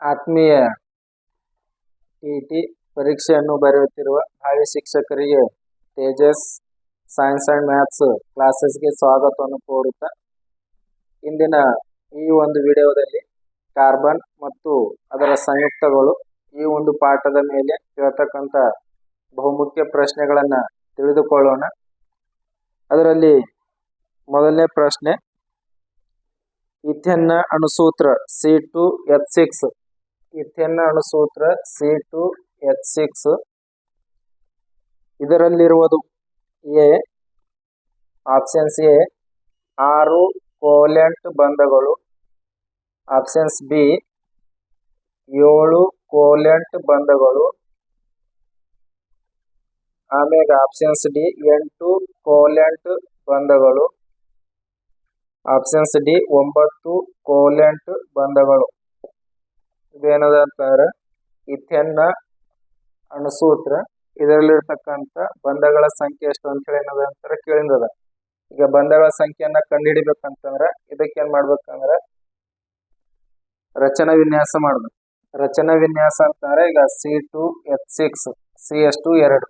ಆತ್ಮೀಯ T T ಪರೀಕ್ಷೆಯನ್ನು ಬರೆಯುತ್ತಿರುವ ಭಾವಿ ಶಿಕ್ಷಕರಿಗೆ ತೇಜಸ್ ಸೈನ್ಸ್ ಅಂಡ್ ಮ್ಯಾಥ್ಸ್ ಕ್ಲಾಸಸ್ಗೆ ಸ್ವಾಗತವನ್ನು ಕೋರುತ್ತಾ, ಇಂದಿನ ಈ ಒಂದು ವಿಡಿಯೋದಲ್ಲಿ ಕಾರ್ಬನ್ ಮತ್ತು ಅದರ ಸಂಯುಕ್ತಗಳು ಈ ಒಂದು ಪಾಠದ ಮೇಲೆ ಕೇಳ್ತಕ್ಕಂಥ ಬಹುಮುಖ್ಯ ಪ್ರಶ್ನೆಗಳನ್ನು ತಿಳಿದುಕೊಳ್ಳೋಣ. ಅದರಲ್ಲಿ ಮೊದಲನೇ ಪ್ರಶ್ನೆ, ಇಥೆನ್ನ ಅಣುಸೂತ್ರ ಸಿ ಟು ಎಚ್ ಸಿಕ್ಸ್ ಇಥೆನ್ನ ಅಣುಸೂತ್ರ ಸಿ ಟು ಎಚ್ ಸಿಕ್ಸ್ ಇದರಲ್ಲಿರುವುದು ಎ ಆಪ್ಷನ್ಸ್ ಎ, ಆರು ಕೋಲೆಂಟ್ ಬಂಧಗಳು. ಆಪ್ಷನ್ಸ್ ಬಿ, ಏಳು ಕೋಲೆಂಟ್ ಬಂಧಗಳು. ಆಮೇಲೆ ಆಪ್ಷನ್ಸ್ ಡಿ, ಎಂಟು ಕೋಲೆಂಟ್ ಬಂಧಗಳು. ಆಪ್ಷನ್ಸ್ ಡಿ, ಒಂಬತ್ತು ಕೋಲೆಂಟ್ ಬಂಧಗಳು. ಇದೇನದ ಅಂತಾರೆ ಇಥೆನ್ನ ಅಣುಸೂತ್ರ. ಇದರಲ್ಲಿರ್ತಕ್ಕಂಥ ಬಂಧಗಳ ಸಂಖ್ಯೆ ಎಷ್ಟು ಅಂತ ಹೇಳಿ ಏನದ ಅಂತಾರೆ ಕೇಳಿಂದದ. ಈಗ ಬಂಧಗಳ ಸಂಖ್ಯೆಯನ್ನ ಕಂಡುಹಿಡಿಬೇಕಂತಂದ್ರೆ ಇದಕ್ಕೆ ಏನ್ ಮಾಡ್ಬೇಕಂದ್ರೆ ರಚನಾ ವಿನ್ಯಾಸ ಮಾಡ್ಬೇಕು. ರಚನಾ ವಿನ್ಯಾಸ ಅಂತಂದ್ರೆ ಈಗ C two H six, C ಎಷ್ಟು ಎರಡು,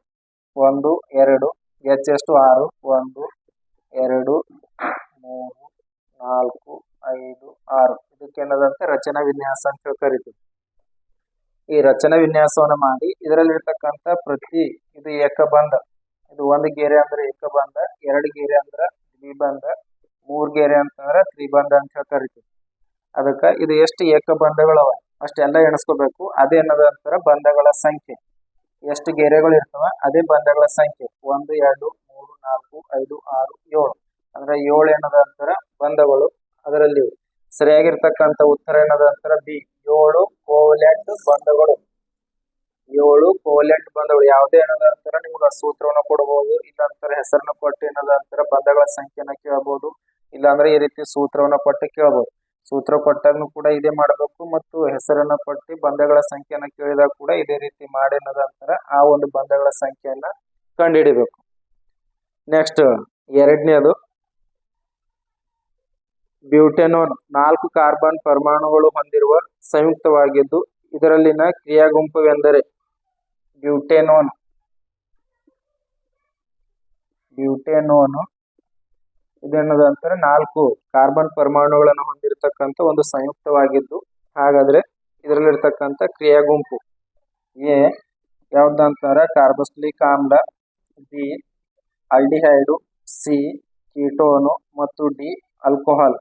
ಒಂದು, ಎರಡು, ಎಚ್ ಎಷ್ಟು ಆರು, ಒಂದು, ಎರಡು, ಮೂರು, ನಾಲ್ಕು ಐದು, ಆರು. ಇದಕ್ಕೆ ಏನದಂತೆ? ರಚನಾ ವಿನ್ಯಾಸ ಅಂತ ಕರಿತೀವಿ. ಈ ರಚನಾ ವಿನ್ಯಾಸವನ್ನು ಮಾಡಿ ಇದರಲ್ಲಿರ್ತಕ್ಕಂಥ ಪ್ರತಿ ಇದು ಏಕಬಂಧ. ಇದು ಒಂದು ಗೆರೆ ಅಂದ್ರೆ ಏಕಬಂಧ, ಎರಡು ಗೆರೆ ಅಂದ್ರೆ ದ್ವಿಬಂಧ, ಮೂರು ಗೆರೆ ಅಂತಂದ್ರೆ ತ್ರಿಬಂಧ ಅಂತ ಕರಿತೀವಿ. ಅದಕ್ಕ ಇದು ಎಷ್ಟು ಏಕಬಂಧಗಳವ? ಅಷ್ಟೆಲ್ಲ ಎಣಿಸ್ಕೋಬೇಕು. ಅದೇನದ ಅಂತಾರ ಬಂಧಗಳ ಸಂಖ್ಯೆ. ಎಷ್ಟು ಗೆರೆಗಳು ಇರ್ತವ? ಅದೇ ಬಂಧಗಳ ಸಂಖ್ಯೆ. ಒಂದು, ಎರಡು, ಮೂರು, ನಾಲ್ಕು, ಐದು, ಆರು, ಏಳು. ಅಂದ್ರೆ ಏಳು ಏನದ ಅಂತಾರ ಬಂಧಗಳು. ಅದರಲ್ಲಿ ಸರಿಯಾಗಿರ್ತಕ್ಕಂಥ ಉತ್ತರ ಏನದ ಅಂತಾರ ಬಿ, ಏಳು ಕೋಲೆಂಟ್ ಬಂಧಗಳು. ಏಳು ಕೋಲೆಂಟ್ ಬಂಧಗಳು. ಯಾವುದೇ ಏನದ ಅಂತಾರ ನಿಮ್ಗೆ ಸೂತ್ರವನ್ನು ಕೊಡಬಹುದು ಇಲ್ಲಾಂತರ ಹೆಸರನ್ನ ಕೊಟ್ಟು ಏನದ ಅಂತಾರ ಬಂಧಗಳ ಸಂಖ್ಯೆನ ಕೇಳಬಹುದು ಇಲ್ಲಾಂದ್ರೆ ಈ ರೀತಿ ಸೂತ್ರವನ್ನ ಕೊಟ್ಟು ಕೇಳಬಹುದು ಸೂತ್ರ ಕೊಟ್ಟಾಗ್ನು ಕೂಡ ಇದೇ ಮಾಡಬೇಕು ಮತ್ತು ಹೆಸರನ್ನ ಕೊಟ್ಟು ಬಂಧಗಳ ಸಂಖ್ಯೆನ ಕೇಳಿದಾಗ ಕೂಡ ಇದೇ ರೀತಿ ಮಾಡಿ ಅನ್ನೋದ ಅಂತಾರ ಆ ಒಂದು ಬಂಧಗಳ ಸಂಖ್ಯೆಯನ್ನ ಕಂಡುಹಿಡಿಬೇಕು. ನೆಕ್ಸ್ಟ್, ಎರಡನೇದು ಬ್ಯೂಟೆನೋನ್ ನಾಲ್ಕು ಕಾರ್ಬನ್ ಪರಮಾಣುಗಳು ಹೊಂದಿರುವ ಸಂಯುಕ್ತವಾಗಿದ್ದು, ಇದರಲ್ಲಿನ ಕ್ರಿಯಾಗುಂಪವೆಂದರೆ ಬ್ಯೂಟೆನೋನ್. ಬ್ಯೂಟೆನೋನ್ ಇದೇನದ ಅಂತಾರೆ ನಾಲ್ಕು ಕಾರ್ಬನ್ ಪರಮಾಣುಗಳನ್ನು ಹೊಂದಿರತಕ್ಕಂಥ ಒಂದು ಸಂಯುಕ್ತವಾಗಿದ್ದು, ಹಾಗಾದ್ರೆ ಇದರಲ್ಲಿರ್ತಕ್ಕಂಥ ಕ್ರಿಯಾಗುಂಪು ಎ ಯಾವ್ದಂತಾರ ಕಾರ್ಬಸ್ಲಿಕ್ ಆಮ್ಲ, ಬಿ ಅಲ್ಡಿಹೈಡು, ಸಿ ಕೀಟೋನು, ಮತ್ತು ಡಿ ಆಲ್ಕೋಹಾಲ್.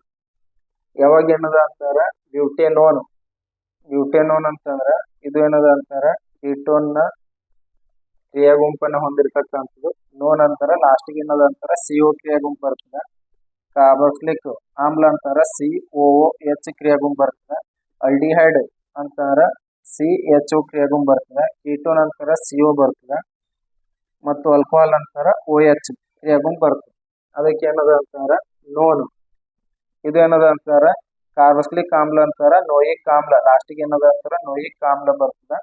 ಯಾವಾಗ ಏನದ ಅಂತಾರ? ಬ್ಯೂಟೆನೋನ್ ಬ್ಯೂಟೆನೋನ್ ಅಂತಂದ್ರ ಇದು ಏನದ ಅಂತಾರ? ನ ಕ್ರಿಯಾ ಗುಂಪನ್ನ ಹೊಂದಿರತಕ್ಕಂಥದ್ದು. ನೋನ್ ಅಂತಾರ ಲಾಸ್ಟಿಗೆ ಏನದ ಅಂತಾರ? ಸಿಒ ಕ್ರಿಯಾ ಗುಂಪು ಬರ್ತದ. ಕಾರ್ಬಾಕ್ಸಿಲಿಕ್ ಆಮ್ಲ ಅಂತಾರ ಸಿ ಓ ಎಚ್ ಕ್ರಿಯಾ ಗುಂಪು ಬರ್ತದ. ಅಲ್ಡಿಹೈಡ್ ಅಂತಾರ ಸಿ ಎಚ್ ಓ ಕ್ರಿಯಾ ಗುಂಪು ಬರ್ತದ. ಕೀಟೋನ್ ಅಂತಾರ ಸಿಒ ಬರ್ತದ. ಮತ್ತು ಆಲ್ಕೋಹಾಲ್ ಅಂತಾರ ಓ ಎಚ್ ಕ್ರಿಯಾ ಗುಂಪು ಬರ್ತದೆ. ಅದಕ್ಕೆ ಏನದ ಅಂತಾರ? ನೋನ್ ಇದು ಏನದ ಅಂತಾರ? ಕಾರ್ಬಸ್ಲಿಕ್ ಆಮ್ಲ ಅಂತಾರ ನೋಯಿಕ್ ಆಮ್ಲ ಲಾಸ್ಟಿಗೆ ಏನದ ಅಂತಾರ? ನೋಯಿಕ್ ಆಮ್ಲ ಬರ್ತದ.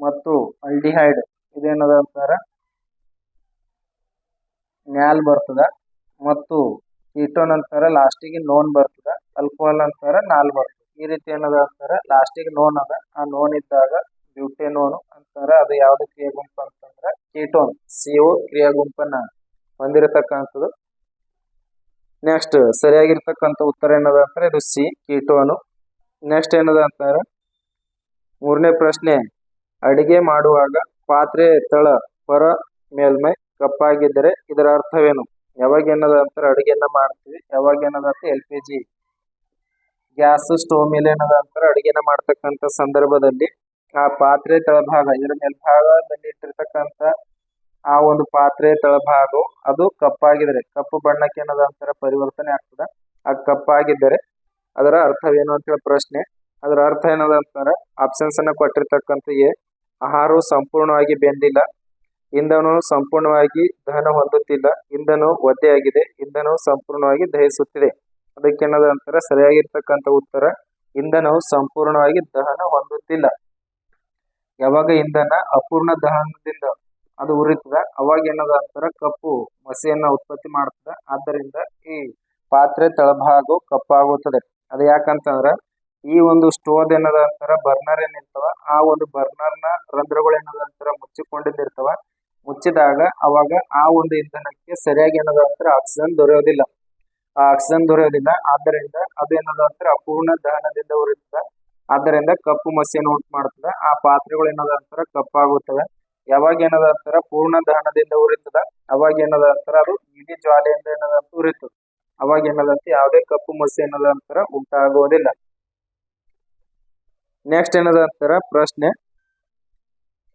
ಮತ್ತು ಅಲ್ಡಿಹೈಡ್ ಇದೇನದ ಅಂತಾರ? ನ್ಯಾಲ್ ಬರ್ತದ. ಮತ್ತು ಕೀಟೋನ್ ಅಂತಾರ ಲಾಸ್ಟಿಗೆ ನೋನ್ ಬರ್ತದ. ಆಲ್ಕೋಹಾಲ್ ಅಂತಾರ, ನಾಲ್ ಬರ್ತದ. ಈ ರೀತಿ ಏನದ ಅಂತಾರ? ಲಾಸ್ಟಿಗೆ ನೋನ್ ಅದ. ಆ ನೋನ್ ಇದ್ದಾಗ ಬ್ಯೂಟೆನೋನ್ ಅಂತಾರ. ಅದು ಯಾವ್ದು ಕ್ರಿಯಾ ಗುಂಪು ಅಂತಂದ್ರ ಕೀಟೋನ್. ಸಿಒ ಕ್ರಿಯಾ ಗುಂಪನ್ನ ಹೊಂದಿರತಕ್ಕಂಥದ್ದು. ನೆಕ್ಸ್ಟ್ ಸರಿಯಾಗಿರ್ತಕ್ಕಂಥ ಉತ್ತರ ಏನದ ಅಂತಾರೆ ಇದು ಸಿ ಕೀಟೋನು ನೆಕ್ಸ್ಟ್ ಏನದ ಅಂತಾರೆ ಮೂರನೇ ಪ್ರಶ್ನೆ, ಅಡಿಗೆ ಮಾಡುವಾಗ ಪಾತ್ರೆ, ತಳ, ಹೊರ, ಮೇಲ್ಮೈ ಕಪ್ಪಾಗಿದ್ದರೆ ಇದರ ಅರ್ಥವೇನು? ಯಾವಾಗ ಏನದ ಅಂತಾರೆ ಅಡಿಗೆಯನ್ನ ಮಾಡ್ತೀವಿ, ಯಾವಾಗ ಏನದ ಅಂತ L P G. Gas, stove ಮೇಲೆ ಏನದ ಅಂತಾರೆ ಅಡುಗೆನ ಮಾಡ್ತಕ್ಕಂಥ ಸಂದರ್ಭದಲ್ಲಿ ಆ ಪಾತ್ರೆ ತಳಭಾಗ ಇದರ ಮೇಲ್ಭಾಗದಲ್ಲಿ ಇಟ್ಟಿರ್ತಕ್ಕಂಥ ಆ ಒಂದು ಪಾತ್ರೆ ತಳಭಾಗವು ಅದು ಕಪ್ಪಾಗಿದ್ದರೆ, ಕಪ್ಪು ಬಣ್ಣಕ್ಕೆ ಏನದ ಅಂತಾರ ಪರಿವರ್ತನೆ ಆಗ್ತದ. ಆ ಕಪ್ಪಾಗಿದ್ದರೆ ಅದರ ಅರ್ಥವೇನು ಅಂತ ಹೇಳಿ ಪ್ರಶ್ನೆ. ಅದರ ಅರ್ಥ ಏನದ ಅಂತಾರೆ ಆಪ್ಷನ್ಸ್ ಅನ್ನ ಕೊಟ್ಟಿರ್ತಕ್ಕಂಥ ಎ, ಆಹಾರವು ಸಂಪೂರ್ಣವಾಗಿ ಬೆಂದಿಲ್ಲ. ಇಂಧನವು ಸಂಪೂರ್ಣವಾಗಿ ದಹನ ಹೊಂದುತ್ತಿಲ್ಲ. ಇಂಧನವು ಒದ್ದೆಯಾಗಿದೆ. ಇಂಧನವು ಸಂಪೂರ್ಣವಾಗಿ ದಹಿಸುತ್ತಿದೆ. ಅದಕ್ಕೇನದ ಅಂತಾರ ಸರಿಯಾಗಿರ್ತಕ್ಕಂಥ ಉತ್ತರ, ಇಂಧನವು ಸಂಪೂರ್ಣವಾಗಿ ದಹನ ಹೊಂದುತ್ತಿಲ್ಲ. ಯಾವಾಗ ಇಂಧನ ಅಪೂರ್ಣ ದಹನದಿಂದ ಅದು ಉರಿತದ. ಅವಾಗ ಏನದ ಅಂತಾರ ಕಪ್ಪು ಮಸಿಯನ್ನ ಉತ್ಪತ್ತಿ ಮಾಡ್ತದ. ಆದ್ದರಿಂದ ಈ ಪಾತ್ರೆ ತಳಭಾಗವು ಕಪ್ಪಾಗುತ್ತದೆ. ಅದು ಯಾಕಂತಂದ್ರ ಈ ಒಂದು ಸ್ಟೋವ್ ಏನದ ಅಂತಾರ ಬರ್ನರ್ ಏನಿರ್ತಾವ, ಆ ಒಂದು ಬರ್ನರ್ನ ರಂಧ್ರಗಳು ಏನದ ಅಂತಾರ ಮುಚ್ಚಿಕೊಂಡಿದ್ದಿರ್ತಾವ, ಮುಚ್ಚಿದಾಗ ಅವಾಗ ಆ ಒಂದು ಇಂಧನಕ್ಕೆ ಸರಿಯಾಗಿ ಏನದ ಅಂತಾರ ಆಕ್ಸಿಜನ್ ದೊರೆಯೋದಿಲ್ಲ. ಆ ಆಕ್ಸಿಜನ್ ದೊರೆಯೋದಿಲ್ಲ. ಆದ್ದರಿಂದ ಅದು ಏನದ ಅಂತಾರ ಅಪೂರ್ಣ ದಹನದಿಂದ ಉರಿತದ. ಆದ್ದರಿಂದ ಕಪ್ಪು ಮಸಿಯನ್ನು ಉಂಟು ಮಾಡ್ತದೆ. ಆ ಪಾತ್ರೆಗಳು ಏನದ ಅಂತಾರ ಕಪ್ಪಾಗುತ್ತವೆ. ಯಾವಾಗ ಏನದ ಅಂತಾರ ಪೂರ್ಣ ದಹನದಿಂದ ಉರಿತದ ಅವಾಗ ಏನದ ಅಂತಾರ ಅದು ಇಡೀ ಜ್ವಾಲೆಯಿಂದ ಏನದ ಅಂತ ಉರಿತದ ಅವಾಗ ಏನದಂತ ಯಾವುದೇ ಕಪ್ಪು ಮಸಿ ಏನದ ಅಂತಾರ ಉಂಟಾಗುವುದಿಲ್ಲ ನೆಕ್ಸ್ಟ್ ಏನದ ಅಂತಾರ ಪ್ರಶ್ನೆ.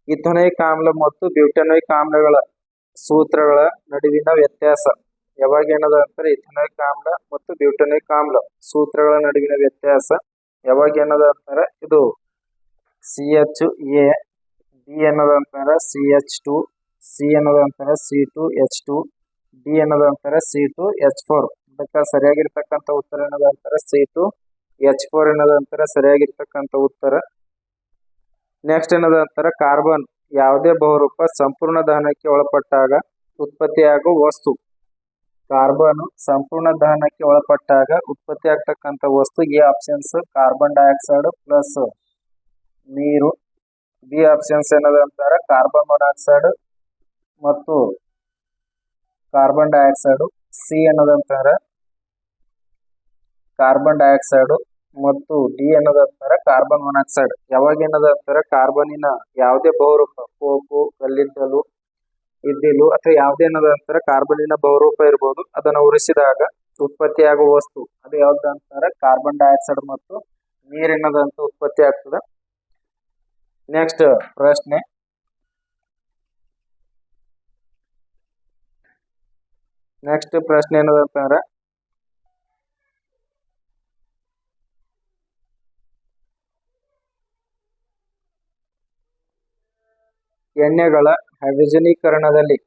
ಇಥನೈಕ್ ಆಮ್ಲ ಮತ್ತು ಬ್ಯೂಟನೈಕ್ ಆಮ್ಲಗಳ ಸೂತ್ರಗಳ ನಡುವಿನ ವ್ಯತ್ಯಾಸ. ಯಾವಾಗ ಏನದ ಅಂತಾರೆ ಇಥನೈಕ್ ಆಮ್ಲ ಮತ್ತು ಬ್ಯೂಟನೈಕ್ ಆಮ್ಲ ಸೂತ್ರಗಳ ನಡುವಿನ ವ್ಯತ್ಯಾಸ. ಯಾವಾಗ ಏನದ ಅಂತಾರ ಇದು ಸಿ ಎಚ್ ಎ ಬಿ ಏನದ ಅಂತಾರೆ ಸಿ ಎಚ್ ಟು ಸಿ ಏನದ ಅಂತಾರೆ C two H two D ಏನದ ಅಂತಾರೆ ಸಿ ಟು ಎಚ್ ಫೋರ್ ಅದಕ್ಕೆ ಸರಿಯಾಗಿರ್ತಕ್ಕಂಥ ಉತ್ತರ ಏನದ ಅಂತಾರೆ ಸಿ ಟು ಎಚ್ ಫೋರ್ ಏನದ ಅಂತಾರೆ ಸರಿಯಾಗಿರ್ತಕ್ಕಂಥ ಉತ್ತರ. ನೆಕ್ಸ್ಟ್ ಏನದ ಅಂತಾರೆ ಕಾರ್ಬನ್ ಯಾವುದೇ ಬಹುರೂಪ ಸಂಪೂರ್ಣ ದಹನಕ್ಕೆ ಒಳಪಟ್ಟಾಗ ಉತ್ಪತ್ತಿಯಾಗುವ ವಸ್ತು. ಕಾರ್ಬನ್ ಸಂಪೂರ್ಣ ದಹನಕ್ಕೆ ಒಳಪಟ್ಟಾಗ ಉತ್ಪತ್ತಿ ಆಗ್ತಕ್ಕಂಥ ವಸ್ತು A options carbon dioxide plus ನೀರು. ಬಿ ಆಪ್ಷನ್ಸ್ ಏನದ ಅಂತಾರೆ? ಕಾರ್ಬನ್ ಮೊನಾಕ್ಸೈಡ್ ಮತ್ತು ಕಾರ್ಬನ್ ಡೈಆಕ್ಸೈಡ್ ಸಿ ಅನ್ನೋದಂತಾರೆ ಕಾರ್ಬನ್ ಡೈಆಕ್ಸೈಡ್ ಮತ್ತು ಡಿ ಅನ್ನೋದಂತಾರೆ ಕಾರ್ಬನ್ ಮೊನಾಕ್ಸೈಡ್ ಯಾವಾಗ ಏನದ ಅಂತಾರೆ? ಕಾರ್ಬನಿನ ಯಾವುದೇ ಬಹುರೂಪ, ಕೋಕು, ಕಲ್ಲಿದ್ದಲು, ಇದ್ದಿಲು ಅಥವಾ ಯಾವುದೇ ಏನದ ಅಂತಾರೆ? ಕಾರ್ಬನಿನ ಬಹುರೂಪ ಇರ್ಬೋದು. ಅದನ್ನು ಉರಿಸಿದಾಗ ಉತ್ಪತ್ತಿಯಾಗುವ ವಸ್ತು ಅದು ಯಾವ್ದು ಅಂತಾರೆ? ಕಾರ್ಬನ್ ಡೈಆಕ್ಸೈಡ್ ಮತ್ತು ನೀರಿನದಂತ ಉತ್ಪತ್ತಿ ಆಗ್ತದೆ. ನೆಕ್ಸ್ಟ್ ಪ್ರಶ್ನೆ. ನೆಕ್ಸ್ಟ್ ಪ್ರಶ್ನೆ ಏನದಂತಂದ್ರೆ ಎಣ್ಣೆಗಳ ಹೈಡ್ರೋಜನೀಕರಣದಲ್ಲಿ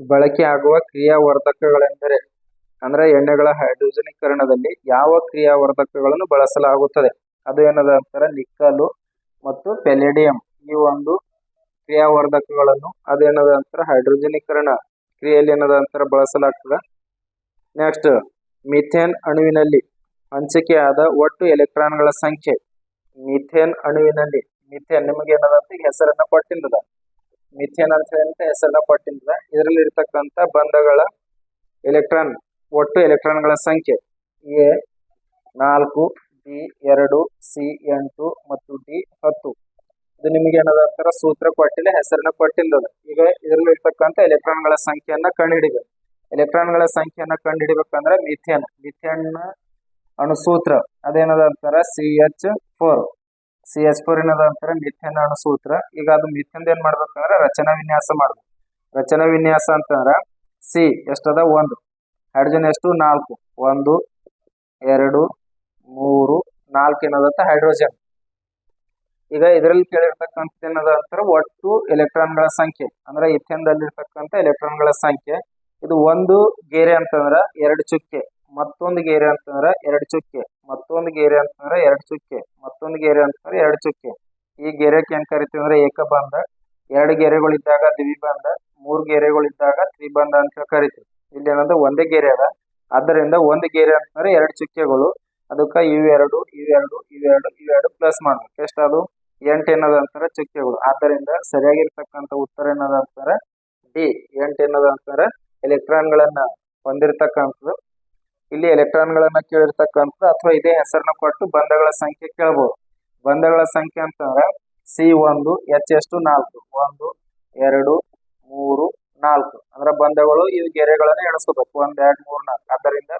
ಬಳಕೆ ಆಗುವ ಕ್ರಿಯಾವರ್ಧಕಗಳೆಂದರೆ, ಅಂದ್ರೆ ಎಣ್ಣೆಗಳ ಹೈಡ್ರೋಜನೀಕರಣದಲ್ಲಿ ಯಾವ ಕ್ರಿಯಾವರ್ಧಕಗಳನ್ನು ಬಳಸಲಾಗುತ್ತದೆ? ಅದು ಏನದ ಅಂತಾರೆ ನಿಕ್ಕಲು ಮತ್ತು ಪೆಲೆಡಿಯಂ ಈ ಒಂದು ಕ್ರಿಯಾವರ್ಧಕಗಳನ್ನು ಅದೇನದ ಅಂತರ ಹೈಡ್ರೋಜನೀಕರಣ ಕ್ರಿಯೆಯಲ್ಲಿ ಏನದ ಅಂತರ ಬಳಸಲಾಗ್ತದೆ. ನೆಕ್ಸ್ಟ್ ಮಿಥೇನ್ ಅಣುವಿನಲ್ಲಿ ಹಂಚಿಕೆಯಾದ ಒಟ್ಟು ಎಲೆಕ್ಟ್ರಾನ್ಗಳ ಸಂಖ್ಯೆ. ಮಿಥೇನ್ ಅಣುವಿನಲ್ಲಿ ಮಿಥೇನ್ ನಿಮಗೆ ಏನದ ಅಂತ ಹೆಸರನ್ನ ಕೊಟ್ಟಿಂದದ. ಮಿಥೇನ್ ಅಂತ ಹೆಸರನ್ನ ಕೊಟ್ಟಿದ್ದದ ಇದರಲ್ಲಿ ಇರ್ತಕ್ಕಂಥ ಬಂಧಗಳ ಎಲೆಕ್ಟ್ರಾನ್ ಒಟ್ಟು ಎಲೆಕ್ಟ್ರಾನ್ಗಳ ಸಂಖ್ಯೆ. ಎ ನಾಲ್ಕು ಬಿ ಎರಡು, ಸಿ ಎಂಟು ಮತ್ತು ಡಿ ಹತ್ತು. ಇದು ನಿಮಗೆ ಏನದ ಸೂತ್ರ ಕೊಟ್ಟಿಲ್ಲ, ಹೆಸರನ್ನ ಕೊಟ್ಟಿಲ್ಲ ಈಗ ಇದರಲ್ಲಿ ಇರ್ತಕ್ಕಂಥ ಎಲೆಕ್ಟ್ರಾನ್ಗಳ ಸಂಖ್ಯೆಯನ್ನ ಕಂಡುಹಿಡಿಬೇಕು. ಎಲೆಕ್ಟ್ರಾನ್ಗಳ ಸಂಖ್ಯೆಯನ್ನ ಕಂಡುಹಿಡಿಬೇಕಂದ್ರೆ ಮಿಥೇನ್ ಮಿಥೇನ್ ಅಣುಸೂತ್ರ. ಅದೇನದ ಅಂತಾರ? C H four. C H four ಏನದ ಅಂತಾರ? ಮಿಥೇನ್ ಅಣುಸೂತ್ರ. ಈಗ ಅದು ಮಿಥೇನ್ ಏನ್ ಮಾಡ್ಬೇಕಂದ್ರೆ ರಚನಾ ವಿನ್ಯಾಸ ಮಾಡ್ಬೇಕು. ರಚನಾ ವಿನ್ಯಾಸ ಅಂತಂದ್ರ ಸಿ ಎಷ್ಟದ? ಒಂದು. ಹೈಡ್ರೋಜನ್ ಎಷ್ಟು? ನಾಲ್ಕು. ಒಂದು, ಎರಡು ಮೂರು, ನಾಲ್ಕು ಏನದಂತ ಹೈಡ್ರೋಜನ್. ಈಗ ಇದರಲ್ಲಿ ಕೇಳಿರ್ತಕ್ಕಂಥ ಏನದ ಅಂತಾರೆ, ಒಟ್ಟು ಎಲೆಕ್ಟ್ರಾನ್ಗಳ ಸಂಖ್ಯೆ, ಅಂದ್ರೆ ಇಥೇನ್ದಲ್ಲಿ ಇರ್ತಕ್ಕಂಥ ಎಲೆಕ್ಟ್ರಾನ್ಗಳ ಸಂಖ್ಯೆ. ಇದು ಒಂದು ಗೇರೆ ಅಂತಂದ್ರ ಎರಡು ಚುಕ್ಕೆ, ಮತ್ತೊಂದು ಗೇರೆ ಅಂತಂದ್ರ ಎರಡು ಚುಕ್ಕೆ, ಮತ್ತೊಂದು ಗೇರೆ ಅಂತಂದ್ರ ಎರಡು ಚುಕ್ಕೆ, ಮತ್ತೊಂದು ಗೇರೆ ಅಂತಂದ್ರೆ ಎರಡು ಚುಕ್ಕೆ. ಈ ಗೆರೆಕ್ಕೆ ಏನ್ ಕರಿತೀವಿ ಅಂದ್ರೆ ಏಕಬಂಧ. ಎರಡು ಗೆರೆಗಳಿದ್ದಾಗ ದ್ವಿಬಂಧ, ಮೂರು ಗೆರೆಗಳಿದ್ದಾಗ ತ್ರಿಬಂಧ ಅಂತ ಕರಿತೀವಿ. ಇಲ್ಲಿ ಏನಂದ್ರೆ ಒಂದೇ ಗೆರೆ ಅದ. ಆದ್ದರಿಂದ ಒಂದು ಗೆರೆ ಅಂತಂದ್ರೆ ಎರಡು ಚುಕ್ಕೆಗಳು. ಅದಕ್ಕ ಇವೆರಡು ಇವೆರಡು ಇವೆರಡು ಇವೆರಡು ಪ್ಲಸ್ ಮಾಡ್ಬೇಕು. ಎಷ್ಟದು ಎಂಟು ಏನದ ಅಂತಾರೆ ಚುಕ್ಕೆಗಳು. ಆದ್ದರಿಂದ ಸರಿಯಾಗಿರ್ತಕ್ಕಂಥ ಉತ್ತರ ಏನದ ಅಂತಾರೆ ಡಿ ಎಂಟು ಏನದ ಅಂತಾರೆ ಎಲೆಕ್ಟ್ರಾನ್ಗಳನ್ನ ಹೊಂದಿರತಕ್ಕಂಥದ್ದು. ಇಲ್ಲಿ ಎಲೆಕ್ಟ್ರಾನ್ಗಳನ್ನ ಕೇಳಿರ್ತಕ್ಕಂಥದ್ದು ಅಥವಾ ಇದೇ ಹೆಸರನ್ನ ಕೊಟ್ಟು ಬಂಧಗಳ ಸಂಖ್ಯೆ ಕೇಳಬಹುದು ಬಂಧಗಳ ಸಂಖ್ಯೆ ಅಂತಂದ್ರೆ ಸಿ ಒಂದು ಎಚ್ ಎಷ್ಟು? ನಾಲ್ಕು. ಒಂದು, ಎರಡು, ಮೂರು, ನಾಲ್ಕು. ಅಂದ್ರೆ ಬಂಧಗಳು ಇವು ಗೆರೆಗಳನ್ನ ಎಣಿಸ್ಕೋಬೇಕು. ಒಂದ್, ಎರಡು, ಮೂರ್, ನಾಲ್ಕು. ಆದ್ದರಿಂದ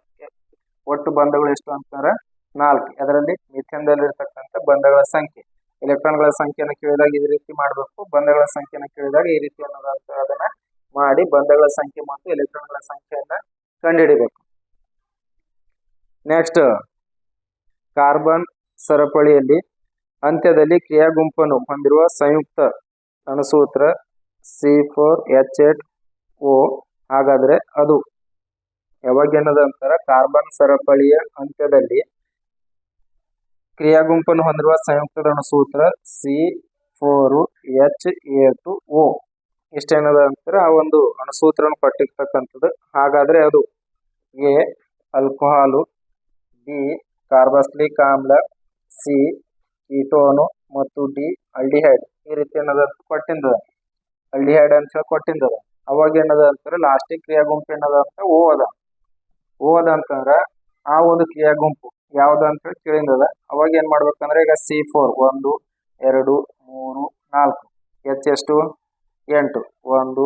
ಒಟ್ಟು ಬಂಧಗಳು ಎಷ್ಟು ಅಂತಾರೆ? ನಾಲ್ಕು. ಅದರಲ್ಲಿ ಮಿಥೇನ್ದಲ್ಲಿ ಇರತಕ್ಕಂಥ ಬಂಧಗಳ ಸಂಖ್ಯೆ. ಎಲೆಕ್ಟ್ರಾನ್ಗಳ ಸಂಖ್ಯೆಯನ್ನು ಕೇಳಿದಾಗ ಈ ರೀತಿ ಮಾಡಬೇಕು. ಬಂಧಗಳ ಸಂಖ್ಯೆಯನ್ನು ಕೇಳಿದಾಗ ಈ ರೀತಿ ಅನ್ನೋದಂತ ಅದನ್ನ ಮಾಡಿ ಬಂಧಗಳ ಸಂಖ್ಯೆ ಮತ್ತು ಎಲೆಕ್ಟ್ರಾನ್ಗಳ ಸಂಖ್ಯೆಯನ್ನ ಕಂಡುಹಿಡಿಬೇಕು. ನೆಕ್ಸ್ಟ್ ಕಾರ್ಬನ್ ಸರಪಳಿಯಲ್ಲಿ ಅಂತ್ಯದಲ್ಲಿ ಕ್ರಿಯಾ ಗುಂಪನ್ನು ಹೊಂದಿರುವ ಸಂಯುಕ್ತ ಅಣುಸೂತ್ರ C four H eight O ಹಾಗಾದ್ರೆ ಅದು ಯಾವಾಗ ಏನದ ಅಂತಾರ? ಕಾರ್ಬನ್ ಸರಪಳಿಯ ಅಂತ್ಯದಲ್ಲಿ ಕ್ರಿಯಾ ಗುಂಪನ್ನು ಹೊಂದಿರುವ ಸಂಯುಕ್ತದ ಸೂತ್ರ C four H eight two O ಇಷ್ಟೇನದ ಅಂತಾರ? ಆ ಒಂದು ಅಣುಸೂತ್ರನ ಕೊಟ್ಟಿರ್ತಕ್ಕಂಥದ್ದು ಹಾಗಾದ್ರೆ ಅದು ಎ ಅಲ್ಕೋಹಾಲು ಬಿ ಕಾರ್ಬಸ್ಲಿಕ್ ಆಮ್ಲ ಸಿ ಕೀಟೋನು ಮತ್ತು ಡಿ ಅಲ್ಡಿಹೈಡ್ ಈ ರೀತಿ ಏನದ ಕೊಟ್ಟಿಂದ ಅಲ್ಡಿಹೈಡ್ ಅಂತ ಹೇಳಿ ಕೊಟ್ಟಿಂದ ಅವಾಗ ಏನದ ಅಂತಾರೆ? ಲಾಸ್ಟಿಕ್ ಕ್ರಿಯಾ ಗುಂಪು ಏನದ ಅಂತ? ಓ ಅದ. ಓ ಅದ ಅಂತಂದ್ರ ಆ ಒಂದು ಕ್ರಿಯಾ ಗುಂಪು ಯಾವ್ದು ಅಂತ ಹೇಳಿ ಕೇಳಿಂದದ ಅವಾಗ ಏನ್ ಮಾಡ್ಬೇಕಂದ್ರೆ ಈಗ ಸಿ ಫೋರ್ ಒಂದು, ಎರಡು, ಮೂರು, ನಾಲ್ಕು. ಎಚ್ ಎಷ್ಟು? ಎಂಟು. ಒಂದು,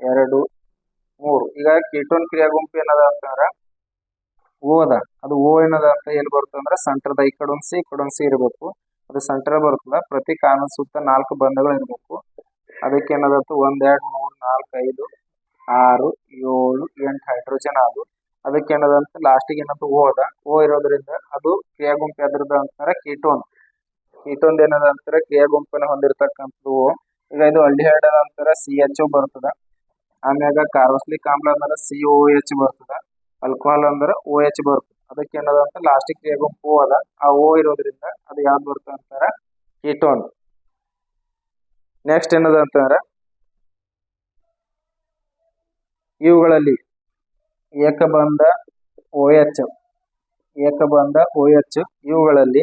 ಎರಡು, ಮೂರು. ಈಗ ಕೀಟೋನ್ ಕ್ರಿಯಾ ಗುಂಪು ಏನದ ಅಂತಂದ್ರ ಓದ ಅದು. ಓ ಏನದ ಅಂತ ಎಲ್ಲಿ ಬರುತ್ತೆ ಅಂದ್ರೆ ಸೆಂಟರ್ದ ಈ ಕಡೆ ಒಂದು ಸಿ ಕಡೆ ಒಂದು ಸಿ ಇರಬೇಕು. ಅದು ಸೆಂಟರ್ ಬರ್ತದ ಪ್ರತಿ ಕಾನೂನು ಸುತ್ತ ನಾಲ್ಕು ಬಂಧಗಳು ಇರಬೇಕು. ಅದಕ್ಕೆ ಏನದಂತ ಒಂದ್, ಎರಡು, ಮೂರ್, ನಾಲ್ಕು, ಐದು, ಆರು, ಏಳು, ಎಂಟು ಹೈಡ್ರೋಜನ್ ಅದು ಅದಕ್ಕೆ ಏನದಂತ ಲಾಸ್ಟಿಗೆ ಏನಂತ ಓ ಅದ. ಓ ಇರೋದ್ರಿಂದ ಅದು ಕ್ರಿಯಾ ಗುಂಪು ಎದ್ರದ ಅಂತಾರ ಕೀಟೋನ್ ಕೀಟೋನ್ ಏನದ ಅಂತಾರೆ ಕ್ರಿಯಾ ಗುಂಪನ್ನ ಹೊಂದಿರತಕ್ಕಂಥದ್ದು ಓ ಈಗ ಇದು ಅದ ಅಂತಾರ ಸಿ ಎಚ್ ಬರ್ತದ. ಆಮ್ಯಾಗ ಕಾರ್ಬಾಕ್ಸಿಲಿಕ್ ಆಮ್ಲ ಅಂದ್ರೆ ಸಿ ಓ ಎಚ್ ಬರ್ತದ. ಅಲ್ಕೋಹಾಲ್ ಅಂದ್ರೆ ಓ ಎಚ್ ಬರ್ತದೆ. ಅದಕ್ಕೆ ಏನದ ಅಂತ ಲಾಸ್ಟಿಕ್ ಕ್ರಿಯಾ ಗುಂಪು ಅದ. ಆ ಓ ಇರೋದ್ರಿಂದ ಅದು ಯಾವ್ದು ಬರ್ತದ ಅಂತಾರ ಕೀಟೋನ್ ನೆಕ್ಸ್ಟ್ ಏನದ ಅಂತಂದ್ರೆ ಇವುಗಳಲ್ಲಿ ಏಕಬಂಧ ಓಎಚ್ ಎಚ್ ಏಕಬಂಧ ಓಎಚ್ ಎಚ್ ಇವುಗಳಲ್ಲಿ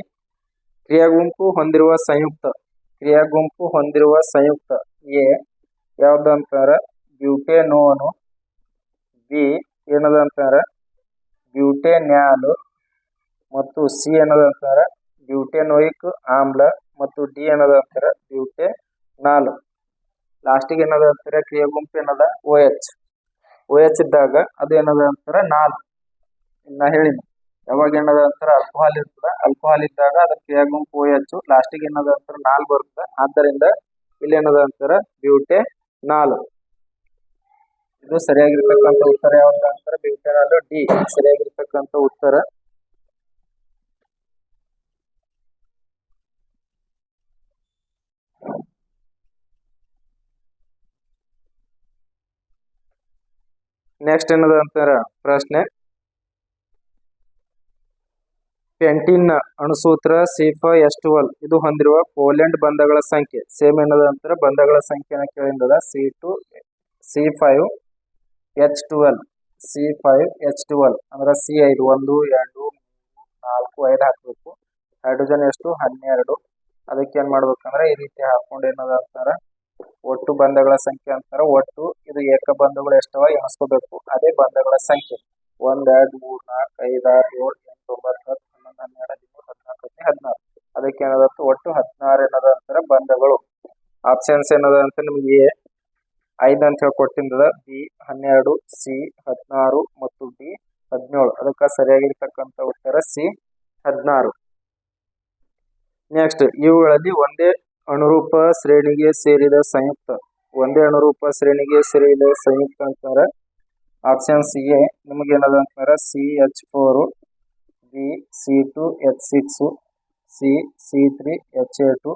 ಕ್ರಿಯಾಗುಂಪು ಹೊಂದಿರುವ ಸಂಯುಕ್ತ. ಕ್ರಿಯಾಗುಂಪು ಹೊಂದಿರುವ ಸಂಯುಕ್ತ ಎ ಯಾವ್ದಂತಾರ? ಬ್ಯೂಟೆನೋನು. ಬಿ ಏನದಂತಾರ? ಬ್ಯೂಟೆನ್ಯಾಲು. ಮತ್ತು ಸಿ ಏನದಂತಾರ? ಬ್ಯೂಟೆನೋಯಿಕ್ ಆಮ್ಲ. ಮತ್ತು ಡಿ ಏನದಂತಾರ? ಅಂತಾರ ಬ್ಯೂಟೆನಾಲ್. ಲಾಸ್ಟಿಗೆ ಏನದ ಅಂತಾರ ಕ್ರಿಯಾ ಗುಂಪು ಏನದ? ಓ ಎಚ್ ಇದ್ದಾಗ ಅದು ಏನದ ಅಂತಾರ ನಾಲ್. ನಾ ಹೇಳಿನಿ. ಯಾವಾಗ ಏನದ ಅಂತಾರ ಆಲ್ಕೋಹಾಲ್ ಇರ್ತದ. ಆಲ್ಕೋಹಾಲ್ ಇದ್ದಾಗ ಅದ್ರ ಕ್ರಿಯಾ ಗುಂಪು ಓ ಎಚ್ ಲಾಸ್ಟಿಗೆ ಏನದ ಅಂತಾರ ನಾಲ್ ಬರ್ತದ ಆದ್ದರಿಂದ ಇಲ್ಲಿ ಏನದ ಅಂತಾರ ಬ್ಯೂಟೆ ನಾಲ್. ಇದು ಸರಿಯಾಗಿರ್ತಕ್ಕಂಥ ಉತ್ತರ ಯಾವ್ದು ಅಂತಾರ ಬ್ಯೂಟೆನಾಲ್ ಡಿ. ಸರಿಯಾಗಿರ್ತಕ್ಕಂಥ ಉತ್ತರ. ನೆಕ್ಸ್ಟ್ ಏನದ ಅಂತಾರ? ಪ್ರಶ್ನೆ. ಪೆಂಟಿನ್ ಅಣುಸೂತ್ರ, ಸಿಫ, ಎಸ್ಟುವಲ್. ಟ್ವೆಲ್ ಇದು ಹೊಂದಿರುವ ಪೋಲೆಂಡ್ ಬಂಧಗಳ ಸಂಖ್ಯೆ. ಸೇಮ್ ಏನದ ಅಂತಾರ? ಬಂಧಗಳ ಸಂಖ್ಯೆನ ಕೇಳಿಂದದ. C two C five H twelve. C five H twelve. ಅಂದ್ರೆ ಸಿ ಐದು, ಒಂದು, ಎರಡು, ನಾಲ್ಕು, ಐದು ಹಾಕಬೇಕು. ಹೈಡ್ರೋಜನ್ ಎಷ್ಟು? ಹನ್ನೆರಡು. ಅದಕ್ಕೆ ಏನ್ ಮಾಡ್ಬೇಕಂದ್ರೆ ಈ ರೀತಿ ಹಾಕೊಂಡು ಏನದ ಅಂತಾರ? ಒಟ್ಟು ಬಂಧಗಳ ಸಂಖ್ಯೆ ಅಂತಾರ. ಒಟ್ಟು ಇದು ಏಕ ಬಂಧಗಳು ಎಷ್ಟವ? ಎಣಿಸ್ಕೋಬೇಕು. ಅದೇ ಬಂಧಗಳ ಸಂಖ್ಯೆ. ಒಂದ್, ಎರಡ್, ಮೂರ್, ನಾಲ್ಕು, ಐದ್, ಆರ್, ಏಳು, ಎಂಟು, ಒಂಬತ್ತು, ಹತ್ತು, ಹನ್ನೊಂದು, ಹನ್ನೆರಡು, ಹದಿಮೂರು, ಹದಿನಾಲ್ಕು, ಹದಿನೈದು, ಹದಿನಾರು. ಅದಕ್ಕೆ ಏನದತ್ತು? ಒಟ್ಟು ಹದಿನಾರು ಏನದ ಅಂತಾರ? ಬಂಧಗಳು. ಆಪ್ಷನ್ಸ್ ಏನದ ಅಂತ ನಿಮಗೆ ಎ, ಐದು ಅಂತ ಹೇಳಿ ಬಿ, ಹನ್ನೆರಡು, ಸಿ, ಹದಿನಾರು ಮತ್ತು ಡಿ, ಹದಿನೇಳು. ಅದಕ್ಕೆ ಸರಿಯಾಗಿರ್ತಕ್ಕಂಥ ಉತ್ತರ ಸಿ, ಹದಿನಾರು. ನೆಕ್ಸ್ಟ್ ಇವುಗಳಲ್ಲಿ ಒಂದೇ ಅನುರೂಪ ಶ್ರೇಣಿಗೆ ಸೇರಿದ ಸಂಯುಕ್ತ. ಒಂದೇ ಅನುರೂಪ ಶ್ರೇಣಿಗೆ ಸೇರಿದ ಸಂಯುಕ್ತ ಅಂತಾರೆ. ಆಪ್ಷನ್ ಸಿ ಎ ನಿಮಗೆ ಏನದ ಅಂತಾರ? C H four B C two H six C C three H eight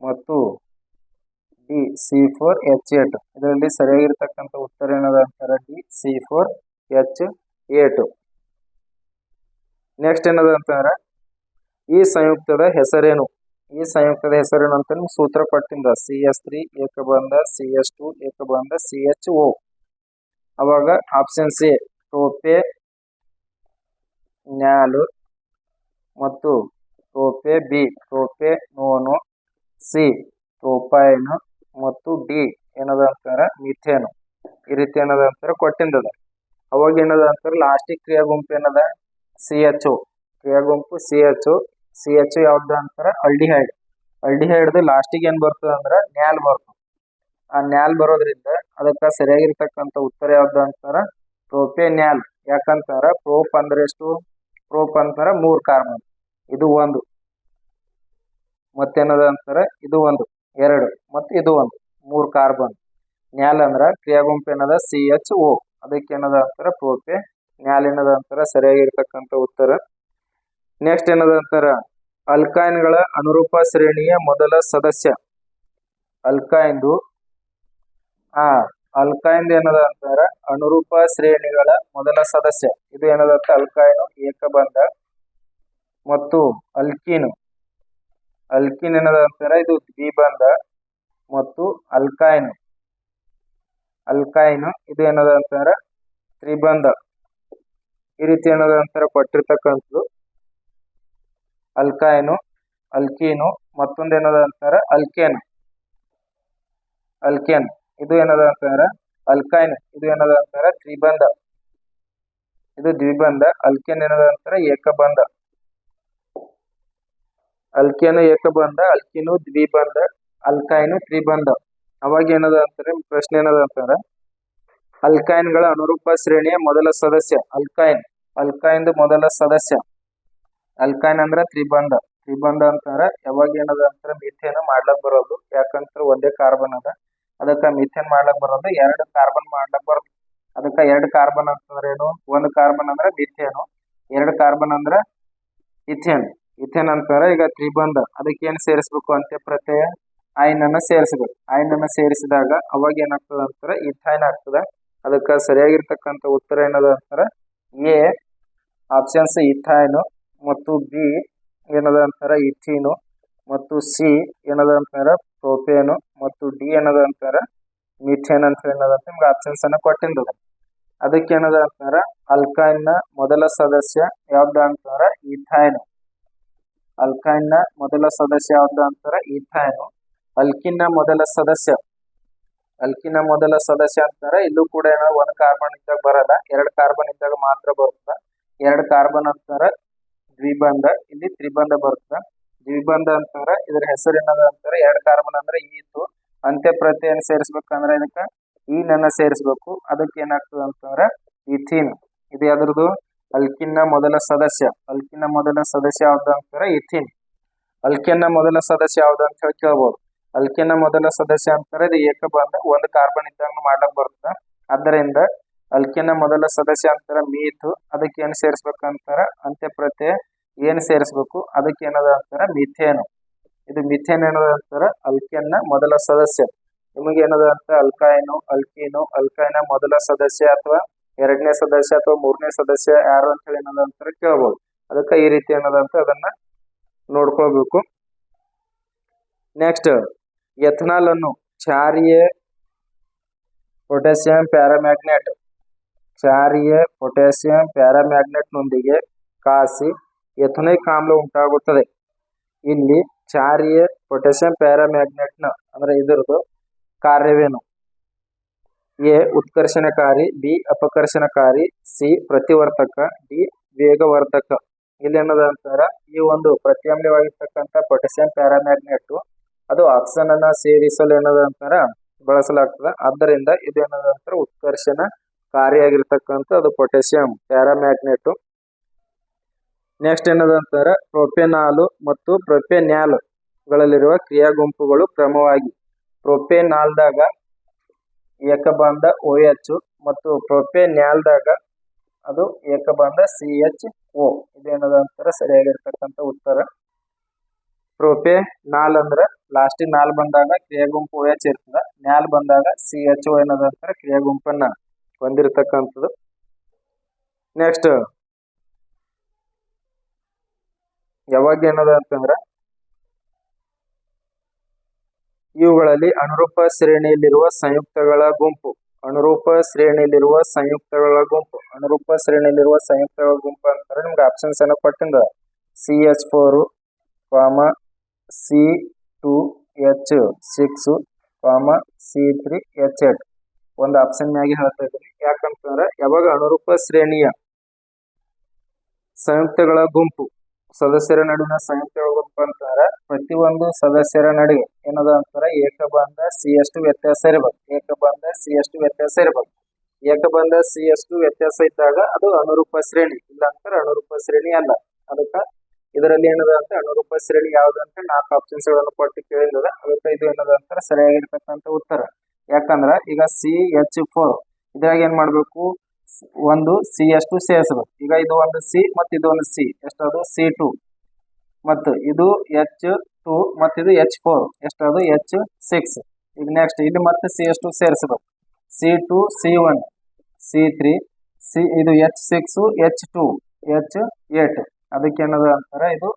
ಮತ್ತು D C four H eight ಇದರಲ್ಲಿ ಸರಿಯಾಗಿರ್ತಕ್ಕಂಥ ಉತ್ತರ ಏನದ ಅಂತಾರೆ? D C four H eight next ಏನದ ಅಂತಾರ? ಈ ಸಂಯುಕ್ತದ ಹೆಸರೇನು? ಈ ಸಂಯುಕ್ತದ ಹೆಸರೇನು ಅಂತ ಸೂತ್ರ ಕೊಟ್ಟಿಂದ ಸಿ ಎಸ್ ತ್ರೀ ಏಕಬಂಧ ಸಿ ಎಸ್ ಟು ಏಕಬಂಧ ಸಿ ಎಚ್ ಓ ಅವಾಗ ಆಪ್ಷನ್ ಸಿ ಟೋಪೆ ನ್ಯಾಲು ಮತ್ತು ಟೋಪೆ ಬಿ ಟೋಪೆ ನೋನು ಸಿ ಟೋಪಾಯನು ಮತ್ತು ಡಿ ಏನದ ಅಂತಾರ? ಮಿಥೇನು ಈ ರೀತಿ ಏನದ ಅಂತಾರ ಕೊಟ್ಟಿಂದದ. ಅವಾಗ ಏನದ ಅಂತಾರ? ಲಾಸ್ಟಿಕ್ ಕ್ರಿಯಾ ಗುಂಪು ಏನದ? ಸಿ ಎಚ್ ಓ ಕ್ರಿಯಾ ಗುಂಪು C H O C H ಯಾವ್ದು ಅಂತಾರ? ಅಲ್ಡಿಹೈಡ್ ಅಲ್ಡಿಹೈಡ್ದು ಲಾಸ್ಟಿಗೆ ಏನು ಬರ್ತದೆ ಅಂದ್ರೆ ನ್ಯಾಲ್ ಬರ್ತದೆ. ಆ ನ್ಯಾಲ್ ಬರೋದ್ರಿಂದ ಅದಕ್ಕೆ ಸರಿಯಾಗಿರ್ತಕ್ಕಂಥ ಉತ್ತರ ಯಾವ್ದು ಅಂತಾರ? ಪ್ರೋಪೆನ್ಯಾಲ್ ಯಾಕಂತಾರ ಪ್ರೋಪ್ ಅಂದ್ರೆ ಎಷ್ಟು? ಪ್ರೋಪ್ ಅಂತಾರೆ ಮೂರು ಕಾರ್ಬನ್ ಇದು ಒಂದು. ಮತ್ತೇನದ ಅಂತಾರೆ? ಇದು ಒಂದು. ಎರಡು. ಮತ್ತು ಇದು ಒಂದು. ಮೂರು ಕಾರ್ಬನ್ ನ್ಯಾಲ್ ಅಂದ್ರೆ ಕ್ರಿಯಾ ಗುಂಪು ಏನದ? ಸಿ ಎಚ್ ಓ ಅದಕ್ಕೆ ಏನದ ಅಂತಾರೆ? ಪ್ರೋಪೆ ನ್ಯಾಲ್ ಏನದ ಅಂತಾರೆ? ಸರಿಯಾಗಿರ್ತಕ್ಕಂಥ ಉತ್ತರ. ನೆಕ್ಸ್ಟ್ ಏನದ ಅಂತಾರ? ಅಲ್ಕೈನ್ಗಳ ಅನುರೂಪ ಶ್ರೇಣಿಯ ಮೊದಲ ಸದಸ್ಯ. ಅಲ್ಕೈನ್ದು ಆ ಅಲ್ಕೈನ್ ಏನದ ಅಂತಾರ? ಅನುರೂಪ ಶ್ರೇಣಿಗಳ ಮೊದಲ ಸದಸ್ಯ. ಇದು ಏನದ ಅಂತ? ಅಲ್ಕೈನು ಏಕಬಂಧ ಮತ್ತು ಅಲ್ಕಿನ್. ಅಲ್ಕಿನ್ ಏನದ ಅಂತಾರ? ಇದು ದ್ವಿಬಂಧ ಮತ್ತು ಅಲ್ಕೈನ್ ಅಲ್ಕೈನ್ ಇದು ಏನದ ಅಂತಾರ? ತ್ರಿಬಂಧ. ಈ ರೀತಿ ಏನದ ಅಂತಾರ? ಕೊಟ್ಟಿರ್ತಕ್ಕಂಥದ್ದು. ಅಲ್ಕಾಯ್ನು, ಅಲ್ಕೀನು ಮತ್ತೊಂದು ಏನದ ಅಂತಾರ? ಅಲ್ಕೇನ್. ಅಲ್ಕೇನ್. ಇದು ಏನದ ಅಂತಾರೆ? ಅಲ್ಕೈನ್ ಇದು ಏನದ ಅಂತಾರ? ತ್ರಿಬಂಧ ಇದು ದ್ವಿಬಂಧ. ಅಲ್ಕೇನ್ ಏನದ ಅಂತಾರೆ? ಏಕಬಂಧ. ಅಲ್ಕೇನು ಏಕಬಂಧ, ಅಲ್ಕಿನು ದ್ವಿಬಂಧ ಅಲ್ಕೈನು ತ್ರಿಬಂಧ. ಅವಾಗ ಏನದ ಅಂತಾರೆ? ಪ್ರಶ್ನೆ ಏನದ ಅಂತಾರ? ಅಲ್ಕೈನ್ಗಳ ಅನುರೂಪ ಶ್ರೇಣಿಯ ಮೊದಲ ಸದಸ್ಯ. ಅಲ್ಕೈನ್ ಅಲ್ಕೈನ್ ಮೊದಲ ಸದಸ್ಯ. ಅಲ್ಕೈನ್ ಅಂದ್ರ ತ್ರಿಬಂಧ. ತ್ರಿಬಂಧ ಅಂತಾರ ಯಾವಾಗ ಏನದ ಅಂದ್ರ ಮಿಥೇನ್ ಮಾಡ್ಲಕ್ ಬರೋದು. ಯಾಕಂದ್ರ ಒಂದೇ ಕಾರ್ಬನ್ ಅದ. ಅದಕ್ಕ ಮಿಥೇನ್ ಮಾಡ್ಲಕ್ ಬರೋದು. ಎರಡು ಕಾರ್ಬನ್ ಮಾಡ್ಲಕ್ ಬರೋದು. ಅದಕ್ಕ ಎರಡು ಕಾರ್ಬನ್ ಅಂತಂದ್ರ ಏನು ಒಂದು ಕಾರ್ಬನ್ ಅಂದ್ರ ಮಿಥೇನು ಎರಡು ಕಾರ್ಬನ್ ಅಂದ್ರ ಇಥೇನ್ ಇಥೇನ್ ಅಂತಾರ ಈಗ ತ್ರಿಬಂಧ. ಅದಕ್ಕೆ ಏನ್ ಸೇರಿಸ್ಬೇಕು ಅಂತ ಪ್ರತ್ಯಯ? ಐನ್ ಅನ್ನ ಸೇರಿಸಬೇಕು ಅನ್ನ ಸೇರಿಸಿದಾಗ ಅವಾಗ ಏನಾಗ್ತದ ಅಂತಾರ? ಇಥೈನ್ ಆಗ್ತದ. ಅದಕ್ಕ ಸರಿಯಾಗಿರ್ತಕ್ಕಂಥ ಉತ್ತರ ಏನದ ಅಂತಾರ? ಎ ಆಪ್ಷನ್ಸ್ ಇಥೈನ್ ಮತ್ತು ಬಿ ಏನದ ಅಂತಾರ ಇಥೀನು ಮತ್ತು ಸಿ ಏನದ ಅಂತಾರ ಪ್ರೋಪೇನು ಮತ್ತು ಡಿ ಏನದ ಅಂತಾರ ಮಿಥೇನ್ ಅಂತ ಏನದ ಅಂತ ನಿಮ್ಗೆ ಆಪ್ಷನ್ಸ್ ಅನ್ನ ಕೊಟ್ಟಿಂದದ. ಅದಕ್ಕೆ ಏನದ ಅಂತಾರ ಅಲ್ಕೈನ್ನ ಮೊದಲ ಸದಸ್ಯ ಯಾವ್ದ ಅಂತಾರ? ಇಥೈನ್ ಅಲ್ಕೈನ್ನ ಮೊದಲ ಸದಸ್ಯ ಯಾವ್ದ ಅಂತಾರ? ಈಥೈನು ಅಲ್ಕಿನ ಮೊದಲ ಸದಸ್ಯ. ಅಲ್ಕಿನ ಮೊದಲ ಸದಸ್ಯ ಅಂತಾರ? ಇಲ್ಲೂ ಕೂಡ ಏನೋ ಒಂದ್ ಕಾರ್ಬನ್ ಇದ್ದಾಗ ಬರಲ್ಲ. ಎರಡ್ ಕಾರ್ಬನ್ ಇದ್ದಾಗ ಮಾತ್ರ ಬರುತ್ತ? ಎರಡ್ ಕಾರ್ಬನ್ ಅಂತಾರ ದ್ವಿಬಂಧ, ಇಲ್ಲಿ ತ್ರಿಬಂಧ ಬರುತ್ತ? ದ್ವಿಬಂಧ ಅಂತಂದ್ರ ಇದ್ರ ಹೆಸರು ಏನದ ಅಂತಾರ, ಎರಡ್ ಕಾರ್ಬನ್ ಅಂದ್ರೆ ಇತ್ತು. ಅಂತ್ಯ ಪ್ರತ್ಯಯನ ಸೇರಿಸ್ಬೇಕಂದ್ರ ಇದಕ್ಕ ಈ ನನ್ನ ಸೇರಿಸ್ಬೇಕು. ಅದಕ್ಕೆ ಏನಾಗ್ತದ ಅಂತಂದ್ರ ಇಥೀನ್. ಇದು ಯಾವ್ದ್ರದ್ದು? ಅಲ್ಕಿನ್ನ ಮೊದಲ ಸದಸ್ಯ. ಅಲ್ಕಿನ್ನ ಮೊದಲ ಸದಸ್ಯ ಯಾವ್ದು ಅಂತಾರ ಇಥೀನ್. ಅಲ್ಕಿನ್ನ ಮೊದಲ ಸದಸ್ಯ ಯಾವ್ದು ಅಂತ ಹೇಳಿ ಕೇಳ್ಬೋದು. ಅಲ್ಕಿನ್ನ ಮೊದಲ ಸದಸ್ಯ ಅಂತಾರೆ ಇದು ಏಕಬಂಧ, ಒಂದು ಕಾರ್ಬನ್ ಇದ್ದಂಗ ಮಾಡ್ಲಕ್ ಬರುತ್ತ? ಅದರಿಂದ ಅಲ್ಕಿನ ಮೊದಲ ಸದಸ್ಯ ಅಂತಾರ ಮೀತು ಅದಕ್ಕೆ ಏನ್ ಸೇರಿಸ್ಬೇಕಂತಾರ ಅಂತ್ಯ ಪ್ರತ್ಯಯ ಏನ್ ಸೇರಿಸ್ಬೇಕು? ಅದಕ್ಕೆ ಏನದ ಅಂತಾರ? ಮಿಥೇನು ಇದು ಮಿಥೇನ್ ಏನದ ಅಂತಾರ? ನ ಮೊದಲ ಸದಸ್ಯ. ನಿಮಗೆ ಏನದ ಅಂತ? ಅಲ್ಕಾಯಿನು ಅಲ್ಕೀನು ಅಲ್ಕಾಯಿನ ಮೊದಲ ಸದಸ್ಯ ಅಥವಾ ಎರಡನೇ ಸದಸ್ಯ ಅಥವಾ ಮೂರನೇ ಸದಸ್ಯ ಯಾರು ಅಂತ ಹೇಳಿ ಏನದ ಅಂತಾರ ಕೇಳ್ಬೋದು. ಅದಕ್ಕೆ ಈ ರೀತಿ ಏನದ ಅಂತ ಅದನ್ನ ನೋಡ್ಕೋಬೇಕು ನೆಕ್ಸ್ಟ್ ಎಥನಾಲ್ ಅನ್ನು ಕ್ಷಾರಿಯ ಪೊಟ್ಯಾಸಿಯಂ ಪ್ಯಾರಾಮ್ಯಾಗ್ನೆಟ್ ಚಾರಿಯ ಪೊಟ್ಯಾಸಿಯಂ ಪ್ಯಾರಾಮ್ಯಾಗ್ನೆಟ್ ನೊಂದಿಗೆ ಕಾಸಿ ಎಥನಿಕ್ ಆಮ್ಲ ಉಂಟಾಗುತ್ತದೆ. ಇಲ್ಲಿ ಚಾರಿಯ ಪೊಟ್ಯಾಸಿಯಂ ಪ್ಯಾರಾಮ್ಯಾಗ್ನೆಟ್ನ ಅಂದ್ರೆ ಇದರದು ಕಾರ್ಯವೇನು? ಎ, ಉತ್ಕರ್ಷಣಕಾರಿ, ಬಿ, ಅಪಕರ್ಷಣಕಾರಿ, ಸಿ ಪ್ರತಿವರ್ತಕ ಡಿ, ವೇಗವರ್ಧಕ. ಇಲ್ಲಿ ಏನದ ಅಂತಾರ ಈ ಒಂದು ಪ್ರತ್ಯಾಮ್ಲವಾಗಿರ್ತಕ್ಕಂಥ ಪೊಟ್ಯಾಸಿಯಂ ಪ್ಯಾರಾಮ್ಯಾಗ್ನೆಟ್ ಅದು ಆಕ್ಸಿಜನ್ ಅನ್ನ ಸೇರಿಸಲು ಏನದ ಅಂತಾರ ಬಳಸಲಾಗ್ತದ. ಆದ್ದರಿಂದ ಇದು ಏನದ ಅಂತಾರ ಉತ್ಕರ್ಷಣ ಕಾರಿಯಾಗಿರ್ತಕ್ಕಂಥ ಅದು ಪೊಟ್ಯಾಸಿಯಂ ಪ್ಯಾರಾಮ್ಯಾಗ್ನೆಟ್. ನೆಕ್ಸ್ಟ್ ಏನದ ಅಂತಾರೆ? ಪ್ರೊಪೆನಾಲು ಮತ್ತು ಪ್ರೊಪೆನ್ಯಾಲ್ ಗಳಲ್ಲಿರುವ ಕ್ರಿಯಾ ಗುಂಪುಗಳು ಕ್ರಮವಾಗಿ. ಪ್ರೊಪೆನಾಲ್ದಾಗ ಏಕಬಂಧ ಓ ಎಚ್ ಮತ್ತು ಪ್ರೊಪೆನ್ಯಾಲ್ದಾಗ ಅದು ಏಕಬಂಧ ಸಿ ಎಚ್ ಓ ಇದೇನದ ಅಂತಾರ? ಸರಿಯಾಗಿರ್ತಕ್ಕಂಥ ಉತ್ತರ. ಪ್ರೊಪೆ ನಾಲ್ ಅಂದ್ರೆ ಲಾಸ್ಟಿಗೆ ನಾಲ್ ಬಂದಾಗ ಕ್ರಿಯಾ ಗುಂಪು ಓ ಎಚ್ ಇರ್ತದ. ನ್ಯಾಲ್ ಬಂದಾಗ ಸಿ ಎಚ್ ಓ ಏನದ ಅಂತಾರೆ? ಕ್ರಿಯಾ ಗುಂಪನ್ನ ಹೊಂದಿರತಕ್ಕಂಥದ್ದು. ನೆಕ್ಸ್ಟ್ ಯಾವಾಗ ಏನದ ಅಂತಂದ್ರ ಇವುಗಳಲ್ಲಿ ಅನುರೂಪ ಶ್ರೇಣಿಯಲ್ಲಿರುವ ಸಂಯುಕ್ತಗಳ ಗುಂಪು. ಅನುರೂಪ ಶ್ರೇಣಿಯಲ್ಲಿರುವ ಸಂಯುಕ್ತಗಳ ಗುಂಪು. ಅನುರೂಪ ಶ್ರೇಣಿಯಲ್ಲಿರುವ ಸಂಯುಕ್ತಗಳ ಗುಂಪು ಅಂತಾರೆ ನಿಮ್ಗೆ ಆಪ್ಷನ್ಸ್ ಏನೋ ಕೊಟ್ಟಿಂದ. C H four comma C two H six comma C three H eight ಒಂದು ಆಪ್ಷನ್ ಮ್ಯಾಗೆ ಹೇಳ್ತಾ ಇದ್ದೀನಿ. ಯಾಕಂತಂದ್ರೆ ಯಾವಾಗ ಅನುರೂಪ ಶ್ರೇಣಿಯ ಸಂಯುಕ್ತಗಳ ಗುಂಪು ಸದಸ್ಯರ ನಡುವಿನ ಸಂಯುಕ್ತ ಅಂತಾರ ಪ್ರತಿ ಒಂದು ಸದಸ್ಯರ ನಡುವೆ ಏನದ ಅಂತಾರ? ಏಕಬಂಧ ಸಿ ಎಷ್ಟು ವ್ಯತ್ಯಾಸ ಇರಬೇಕು. ಏಕಬಂಧ ಸಿ ಎಷ್ಟು ವ್ಯತ್ಯಾಸ ಇರಬೇಕು. ಏಕಬಂಧ ಸಿ ಎಷ್ಟು ವ್ಯತ್ಯಾಸ ಇದ್ದಾಗ ಅದು ಅನುರೂಪ ಶ್ರೇಣಿ. ಇಲ್ಲ ಅಂತಾರೆ ಅನುರೂಪ ಶ್ರೇಣಿ ಅಲ್ಲ. ಅದಕ್ಕ ಇದರಲ್ಲಿ ಏನದ ಅಂತ? ಅನುರೂಪ ಶ್ರೇಣಿ ಯಾವ್ದಂತ ನಾಲ್ಕು ಆಪ್ಷನ್ಸ್ಗಳನ್ನು ಕೊಟ್ಟು ಕೇಳಿದ ಅದಕ್ಕೆ ಇದು ಏನದ ಅಂತಾರೆ? ಸರಿಯಾಗಿರ್ತಕ್ಕಂಥ ಉತ್ತರ. ಯಾಕಂದ್ರ ಈಗ ಸಿ ಎಚ್ ಫೋರ್ ಇದ್ರಾಗ ಏನ್ ಮಾಡ್ಬೇಕು? ಒಂದು ಸಿ ಅಷ್ಟು ಸೇರಿಸಬೇಕು ಈಗ ಇದು ಒಂದು ಸಿ ಮತ್ತು ಇದು ಒಂದು ಸಿ ಎಷ್ಟದು? ಸಿ ಟು ಮತ್ತು ಇದು ಎಚ್ ಟು ಮತ್ತು ಇದು ಎಚ್ ಫೋರ್ ಎಷ್ಟದು? ಎಚ್ ಸಿಕ್ಸ್ ಈಗ ನೆಕ್ಸ್ಟ್ ಇಲ್ಲಿ ಮತ್ತೆ ಸಿ ಎಷ್ಟು ಸೇರಿಸಬೇಕು C two C one C three C ಇದು H six H two H eight ಅದಕ್ಕೆ ಏನದ ಅಂತಾರೆ? ಇದು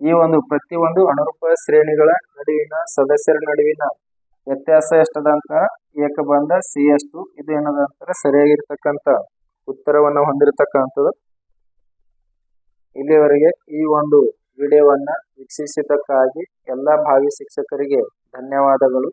ಈ ಒಂದು ಪ್ರತಿಯೊಂದು ಅನುರೂಪ ಶ್ರೇಣಿಗಳ ನಡುವಿನ, ಸದಸ್ಯರ ನಡುವಿನ ವ್ಯತ್ಯಾಸ ಎಷ್ಟದ ಅಂತ? ಏಕಬಂಧ ಸಿ ಎಷ್ಟು? ಇದು ಏನದ ಅಂತಾರೆ? ಸರಿಯಾಗಿರ್ತಕ್ಕಂಥ ಉತ್ತರವನ್ನು ಹೊಂದಿರತಕ್ಕಂಥದ್ದು. ಇಲ್ಲಿವರೆಗೆ ಈ ಒಂದು ವಿಡಿಯೋವನ್ನ ವೀಕ್ಷಿಸಿದ್ದಕ್ಕಾಗಿ ಎಲ್ಲ ಭಾವಿ ಶಿಕ್ಷಕರಿಗೆ ಧನ್ಯವಾದಗಳು.